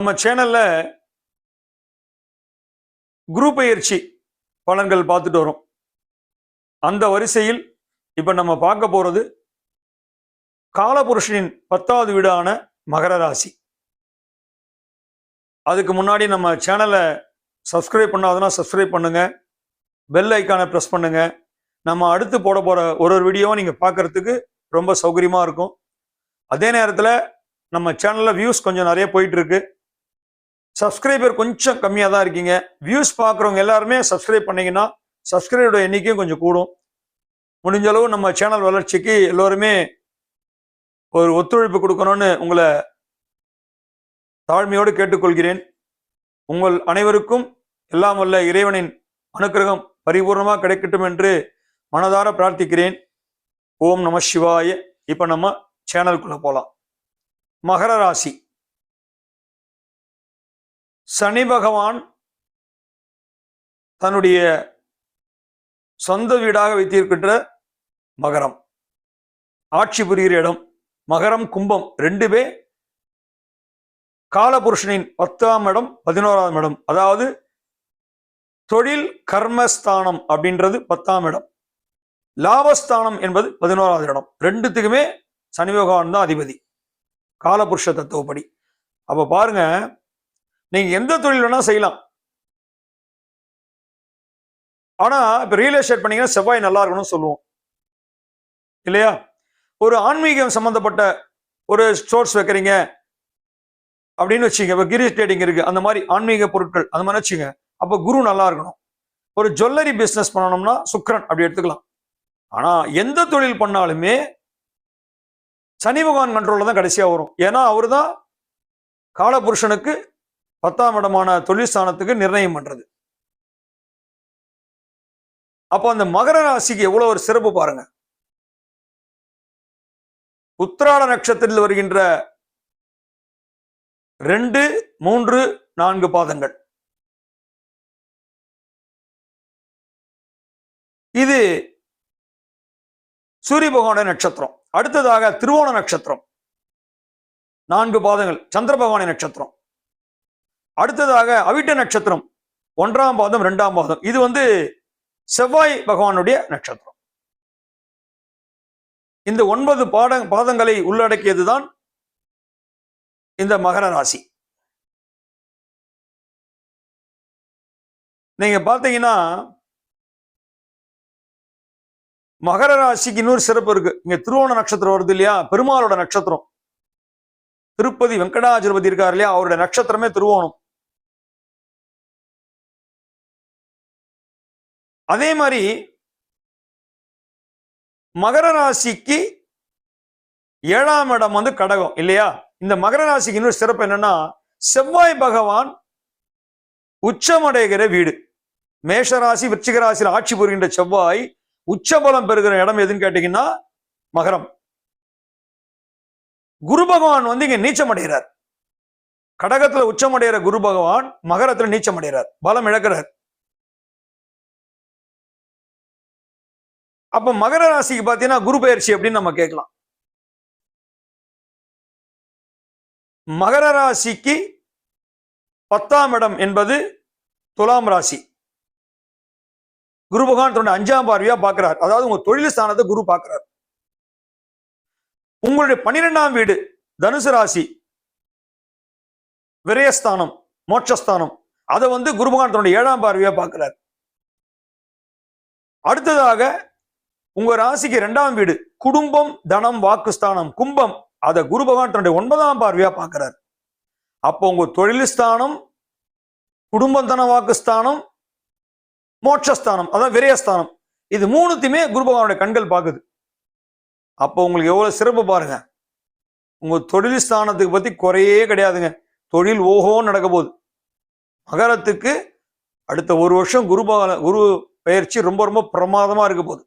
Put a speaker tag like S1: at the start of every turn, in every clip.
S1: நம்ம சேனல்ல குரு பயிற்சி பலன்கள் பார்த்துட்டு வரோம். அந்த வரிசையில் இப்ப நம்ம பார்க்க போறது காலபுருஷனின் பத்தாவது வீடான மகர ராசி. அதுக்கு முன்னாடி நம்ம சேனலை சப்ஸ்கிரைப் பண்ணாதனா சப்ஸ்கிரைப் பண்ணுங்க. பெல் ஐக்கானை ப்ரெஸ் பண்ணுங்க. நம்ம அடுத்து போட போற ஒரு ஒரு வீடியோவும் நீங்க பார்க்கறதுக்கு ரொம்ப சௌகரியமா இருக்கும். அதே நேரத்தில் நம்ம சேனலில் வியூஸ் கொஞ்சம் நிறைய போயிட்டு இருக்கு. சப்ஸ்கிரைபர் கொஞ்சம் கம்மியாக தான் இருக்கீங்க. வியூஸ் பார்க்குறவங்க எல்லாருமே சப்ஸ்கிரைப் பண்ணிங்கன்னா சப்ஸ்கிரைபரோட எண்ணிக்கையும் கொஞ்சம் கூடும். முடிஞ்ச அளவு நம்ம சேனல் வளர்ச்சிக்கு எல்லோருமே ஒரு ஒத்துழைப்பு கொடுக்கணும்னு உங்களை தாழ்மையோடு கேட்டுக்கொள்கிறேன். உங்கள் அனைவருக்கும் எல்லாம் வல்ல இறைவனின் அனுக்கிரகம் பரிபூர்ணமாக கிடைக்கட்டும் என்று மனதார பிரார்த்திக்கிறேன். ஓம் நம சிவாய. இப்போ நம்ம சேனலுக்குள்ளே போகலாம் மகர ராசி. சனி பகவான் தன்னுடைய சொந்த வீடாக வைத்திருக்கின்ற மகரம். ஆட்சி புரிகிற இடம் மகரம் கும்பம் ரெண்டுமே காலபுருஷனின் பத்தாம் இடம் பதினோராம் இடம். அதாவது தொழில் கர்மஸ்தானம் அப்படின்றது பத்தாம் இடம். லாபஸ்தானம் என்பது பதினோராவது இடம். ரெண்டுத்துக்குமே சனி பகவான் தான் அதிபதி. காலபுருஷ தத்துவப்படி. அப்போ பாருங்க நீங்க எந்த தொழில் வேணா செய்யலாம். ஆனா இப்ப ரியல் எஸ்டேட் பண்ணீங்கன்னா செவ்வாய் நல்லா இருக்கணும்னு சொல்லுவோம். இல்லையா? ஒரு ஆன்மீகம் சம்பந்தப்பட்ட ஒரு ஸ்டோர்ஸ் வைக்கிறீங்க. அப்படின்னு வச்சுங்க இப்போ கிரி ட்ரேடிங் இருக்கு. அந்த மாதிரி ஆன்மீக பொருட்கள் அந்த மாதிரி வச்சுங்க அப்போ குரு நல்லா இருக்கணும். ஒரு ஜுவல்லரி பிஸ்னஸ் பண்ணணும்னா சுக்ரன் அப்படி எடுத்துக்கலாம். ஆனா எந்த தொழில் பண்ணாலுமே சனி பகவான் கண்ட்ரோல்ல தான் கடைசியா வரும். ஏன்னா அவர் தான் காலபுருஷனுக்கு பத்தாம் இடமான தொழிற்சானத்துக்கு நிர்ணயம் பண்றது. அப்போ அந்த மகர ராசிக்கு எவ்வளவு ஒரு சிறப்பு பாருங்க. உத்திராட நட்சத்திரத்தில் வருகின்ற ரெண்டு மூன்று நான்கு பாதங்கள். இது சூரிய பகவான நட்சத்திரம். அடுத்ததாக திருவோண நட்சத்திரம். நான்கு பாதங்கள். சந்திர பகவானின் நட்சத்திரம். அடுத்ததாக அவிட்ட நட்சத்திரம். ஒன்றாம் பாதம் ரெண்டாம் பாதம். இது வந்து செவ்வாய் பகவானுடைய நட்சத்திரம். இந்த ஒன்பது பாட பாதங்களை உள்ளடக்கியதுதான் இந்த மகர ராசி. நீங்க பாத்தீங்கன்னா மகர ராசிக்கு இன்னொரு சிறப்பு இருக்கு. இங்க திருவோண நட்சத்திரம் வருது இல்லையா? பெருமாளோட நட்சத்திரம். திருப்பதி வெங்கடாஜலபதி இருக்கார் இல்லையா? அவருடைய நட்சத்திரமே திருவோணம். அதே மாதிரி மகர ராசிக்கு ஏழாம் இடம் வந்து கடகம் இல்லையா? இந்த மகர ராசிக்கு இன்னொரு சிறப்பு என்னன்னா செவ்வாய் பகவான் உச்சமடைகிற வீடு. மேஷராசி விருச்சிக ராசியில் ஆட்சி புரிகின்ற செவ்வாய் உச்சபலம் பெறுகிற இடம் எதுன்னு கேட்டீங்கன்னா மகரம். குரு பகவான் வந்து இங்க நீச்சம் அடைகிறார் கடகத்துல உச்சமடைகிற குரு பகவான் மகரத்துல நீச்சம் அடைகிறார் பலம் இழக்கிறார். அப்ப மகர ராசிக்கு பாத்தீங்கன்னா குரு பயிற்சி அப்படின்னு நம்ம கேட்கலாம். மகர ராசிக்கு பத்தாம் இடம் என்பது துலாம் ராசி. குரு பகவான் தன்னுடைய அஞ்சாம் பார்வையா பார்க்கிறார் அதாவது உங்க தொழில் ஸ்தானத்தை குரு பார்க்கிறார் உங்களுடைய பன்னிரெண்டாம் வீடு தனுசு ராசி. விரயஸ்தானம் மோட்சஸ்தானம். அதை வந்து குரு பகவான் தன்னுடைய ஏழாம் பார்வையா பார்க்கிறார் அடுத்ததாக உங்க ராசிக்கு இரண்டாம் வீடு குடும்பம் தனம் வாக்குஸ்தானம் கும்பம் அதை குரு பகவான் தன்னுடைய ஒன்பதாம் பார்வையா பார்க்கிறார். அப்போ உங்க தொழில் ஸ்தானம் குடும்பம் தன வாக்குஸ்தானம் மோட்சஸ்தானம் அதான் விரயஸ்தானம். இது மூணுத்தையுமே குரு பகவானுடைய கண்கள் பார்க்குது. அப்போ உங்களுக்கு எவ்வளவு சிறப்பு பாருங்க. உங்க தொழில் ஸ்தானத்துக்கு பத்தி குறையே கிடையாதுங்க. தொழில் ஓஹோன்னு நடக்க போகுது. மகரத்துக்கு அடுத்த ஒரு வருஷம் குரு குரு பயிற்சி ரொம்ப ரொம்ப பிரமாதமா இருக்க போகுது.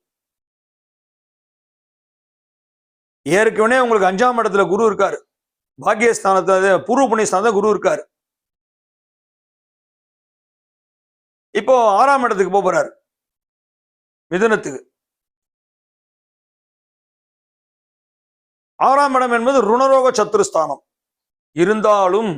S1: ஏற்கனவே உங்களுக்கு அஞ்சாம் இடத்துல குரு இருக்காரு. பாக்கியஸ்தானத்தை பூர்வ புண்ணியஸ்தானத்தை குரு இருக்காரு. இப்போ ஆறாம் இடத்துக்கு போக போறாரு. மிதுனத்துக்கு. ஆறாம் இடம் என்பது ருணரோக சத்துருஸ்தானம் இருந்தாலும்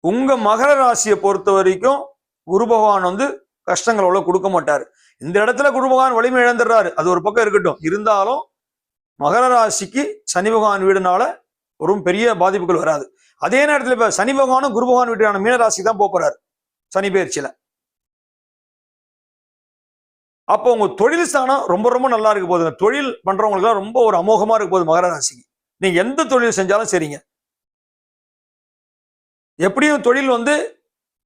S1: உங்க மகர ராசியை பொறுத்த வரைக்கும் குரு பகவான் வந்து கஷ்டங்கள் அவ்வளவு கொடுக்க மாட்டாரு. இந்த இடத்துல குரு பகவான் வலிமை இழந்துடுறாரு. அது ஒரு பக்கம் இருக்கட்டும். இருந்தாலும் மகர ராசிக்கு சனி பகவான் வீடுனால ஒரு பெரிய பாதிப்புகள் வராது. அதே நேரத்தில் இப்ப சனி பகவானும் குரு பகவான் வீட்டான மீன ராசிக்கு தான் போறாரு. சனி பயிற்சியில. அப்போ உங்க தொழில் ஸ்தானம் ரொம்ப ரொம்ப நல்லா இருக்க போகுதுங்க தொழில் பண்றவங்களுக்கு ரொம்ப ஒரு அமோகமா இருக்க போகுது மகர ராசிக்கு. நீங்க எந்த தொழில் செஞ்சாலும் சரிங்க. எப்படியும் தொழில் வந்து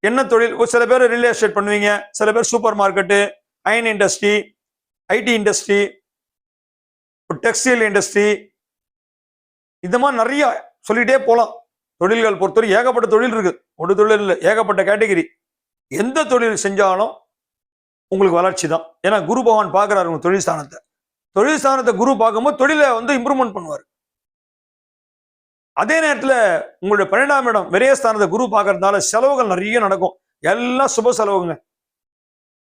S1: என்ன தொழில்? ஒரு சில பேர் ரியல் எஸ்டேட் பண்ணுவீங்க. சில பேர் supermarket iron industry IT industry textile industry இந்த மாதிரி நிறைய சொல்லிகிட்டே போகலாம் தொழில்கள் பொறுத்தவரை ஏகப்பட்ட தொழில் இருக்குது ஒரு தொழில் இல்லை ஏகப்பட்ட கேட்டகரி எந்த தொழில் செஞ்சாலும் உங்களுக்கு வளர்ச்சி தான். ஏன்னா குரு பகவான் பார்க்குறாரு உங்கள் தொழில் ஸ்தானத்தை. தொழில் ஸ்தானத்தை குரு பார்க்கும்போது தொழிலை வந்து இம்ப்ரூவ்மெண்ட் பண்ணுவார். அதே நேரத்தில் உங்களுடைய பன்னெண்டாம் இடம் விரயஸ்தானத்தை குரு பார்க்கறதுனால செலவுகள் நிறைய நடக்கும். எல்லாம் சுப செலவுங்க.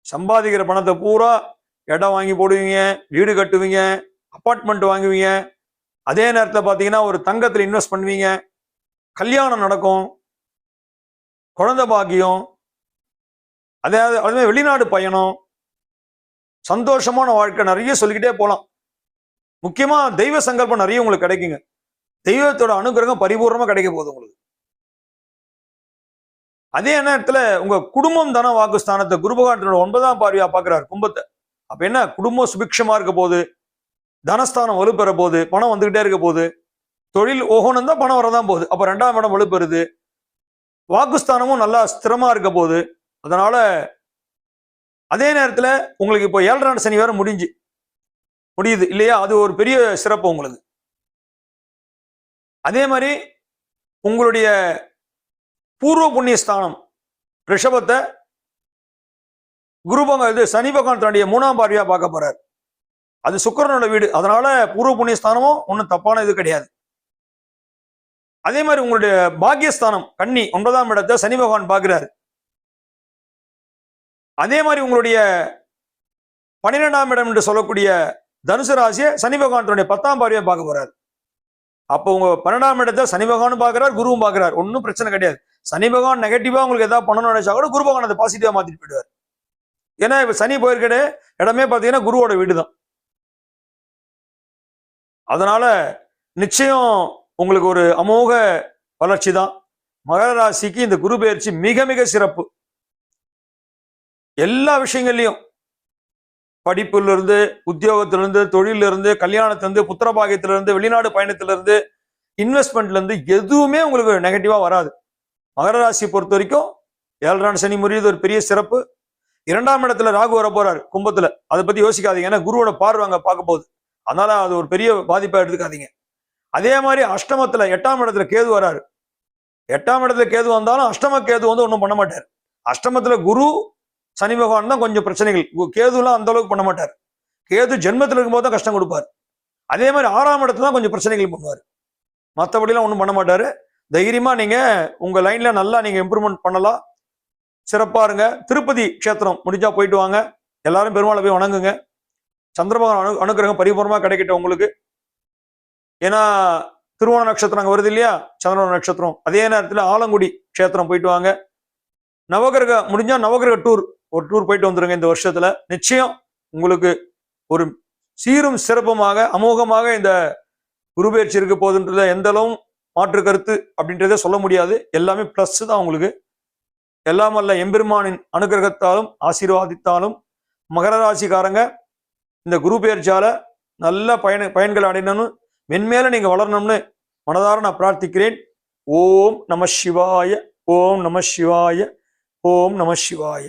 S1: சம்பாதிக்கிற பணத்தை பூரா இடம் வாங்கி போடுவீங்க வீடு கட்டுவீங்க அப்பார்ட்மெண்ட் வாங்குவீங்க. அதே நேரத்தில் பார்த்தீங்கன்னா ஒரு தங்கத்தில் இன்வெஸ்ட் பண்ணுவீங்க. கல்யாணம் நடக்கும். குழந்தை பாக்கியம். அதாவது அதுமாதிரி வெளிநாடு பயணம். சந்தோஷமான வாழ்க்கை நிறைய சொல்லிக்கிட்டே போகலாம் முக்கியமா தெய்வ சங்கல்பம் நிறைய உங்களுக்கு கிடைக்குங்க. தெய்வத்தோட அனுகிரகம் பரிபூர்ணமாக கிடைக்க போகுது உங்களுக்கு. அதே நேரத்தில் உங்க குடும்பம் தன வாக்குஸ்தானத்தை. குருபகாரத்தினோட ஒன்பதாம் பார்வையாக பார்க்குறாரு கும்பத்தை. அப்போ என்ன? குடும்பம் சுபிக்ஷமாக இருக்க போகுது. தனஸ்தானம் வலுப்பெற போகுது பணம் வந்துகிட்டே இருக்க போகுது. தொழில் ஓகணும் தான் பணம் வரதான் போகுது. அப்போ ரெண்டாம் இடம் வலுப்பெறுது. வாக்குஸ்தானமும் நல்லா ஸ்திரமா இருக்க போகுது. அதனால அதே நேரத்தில் உங்களுக்கு இப்போ ஏழரை சனி வேற முடிஞ்சு. முடியுது இல்லையா? அது ஒரு பெரிய சிறப்பு உங்களுக்கு அதே மாதிரி உங்களுடைய பூர்வ புண்ணிய ஸ்தானம் ரிஷபத்தை குருபங்க இது சனி பகவான் தன்னுடைய மூணாம் பார்வையாக பார்க்க போறார். அது சுக்கரனோட வீடு. அதனால பூர்வ புண்ணிய ஸ்தானமும் ஒன்றும் தப்பான இது கிடையாது. அதே மாதிரி உங்களுடைய பாக்கியஸ்தானம் கன்னி ஒன்பதாம் இடத்தை சனி பகவான் பார்க்கிறாரு. அதே மாதிரி உங்களுடைய பன்னிரெண்டாம் இடம் என்று சொல்லக்கூடிய தனுசு ராசியை சனி பகவான் தன்னுடைய பத்தாம் பார்வையை பார்க்க போறாரு. அப்போ உங்க பன்னெண்டாம் இடத்தை சனி பகவானும் பார்க்கிறார் குருவும் பார்க்கிறார். ஒன்றும் பிரச்சனை கிடையாது. சனி பகவான் நெகட்டிவா உங்களுக்கு ஏதாவது பண்ணணும்னு நினைச்சா கூட குரு பகவான் அதை பாசிட்டிவா மாத்திட்டு போயிடுவார். ஏன்னா இப்ப சனி போயிருக்கே இடமே பார்த்தீங்கன்னா குருவோட வீடு தான் அதனால நிச்சயம் உங்களுக்கு ஒரு அமோக வளர்ச்சி தான் மகர ராசிக்கு இந்த குரு பயிற்சி மிக மிக சிறப்பு. எல்லா விஷயங்கள்லையும் படிப்புல இருந்து உத்தியோகத்துல இருந்து தொழில இருந்து கல்யாணத்துல இருந்து இருந்து வெளிநாடு பயணத்துல இருந்து இன்வெஸ்ட்மெண்ட்ல இருந்து எதுவுமே உங்களுக்கு நெகட்டிவா வராது. மகர ராசியை பொறுத்த வரைக்கும் ஏழரான் சனி முறியது ஒரு பெரிய சிறப்பு. இரண்டாம் இடத்துல ராகு வர போறாரு கும்பத்துல. அதை பத்தி யோசிக்காதீங்க ஏன்னா குருவோட பார்வை அங்க பார்க்க போகுது. அதனால அது ஒரு பெரிய பாதிப்பா எடுத்துக்காதீங்க. அதே மாதிரி அஷ்டமத்துல எட்டாம் இடத்துல கேது வராரு. எட்டாம் இடத்துல கேது வந்தாலும் அஷ்டம கேது வந்து ஒன்றும் பண்ண மாட்டார். அஷ்டமத்துல குரு சனி பகவான் தான் கொஞ்சம் பிரச்சனைகள். கு- கேதுலாம் அந்த அளவுக்கு பண்ண மாட்டார். கேது ஜென்மத்தில் இருக்கும்போது தான் கஷ்டம் கொடுப்பார். அதே மாதிரி ஆறாம் இடத்துல தான் கொஞ்சம் பிரச்சனைகள் பண்ணுவார். மற்றபடிலாம் ஒன்றும் பண்ண மாட்டார். தைரியமாக நீங்கள் உங்கள் லைனில் நல்லா நீங்கள் இம்ப்ரூவ்மெண்ட் பண்ணலாம். சிறப்பாக இருங்க. திருப்பதி க்ஷேத்திரம் முடிஞ்சால் போயிட்டு வாங்க. எல்லாரும் பெருமாளை போய் வணங்குங்க. சந்திரபகவான் அனு அனுகிரகம் பரிபூர்ணமாக கிடைக்கட்டும் உங்களுக்கு. ஏன்னா திருவோண நட்சத்திரம் அங்கே வருது இல்லையா? சந்திரவோண நட்சத்திரம். அதே நேரத்தில் ஆலங்குடி க்ஷேத்திரம் போயிட்டு வாங்க. நவகிரக முடிஞ்சா நவகிரக டூர் ஒரு டூர் போயிட்டு வந்துருங்க இந்த வருஷத்துல. நிச்சயம் உங்களுக்கு ஒரு சீரும் சிறப்புமாக அமோகமாக இந்த குருபெயர்ச்சி இருக்க போகுதுன்றத எந்த அளவும் மாற்று கருத்து அப்படின்றத சொல்ல முடியாது. எல்லாமே ப்ளஸ் தான் உங்களுக்கு. எல்லாம் அல்ல எம்பெருமானின் அனுகிரகத்தாலும் ஆசீர்வாதித்தாலும் மகர ராசிக்காரங்க இந்த குரு பெயர்ச்சியால நல்ல பயன பயன்களை அடையணும்னு மென்மேல நீங்கள் வளரணும்னு மனதார நான் பிரார்த்திக்கிறேன். ஓம் நம சிவாய ஓம் நம சிவாய ஓம் நம சிவாய.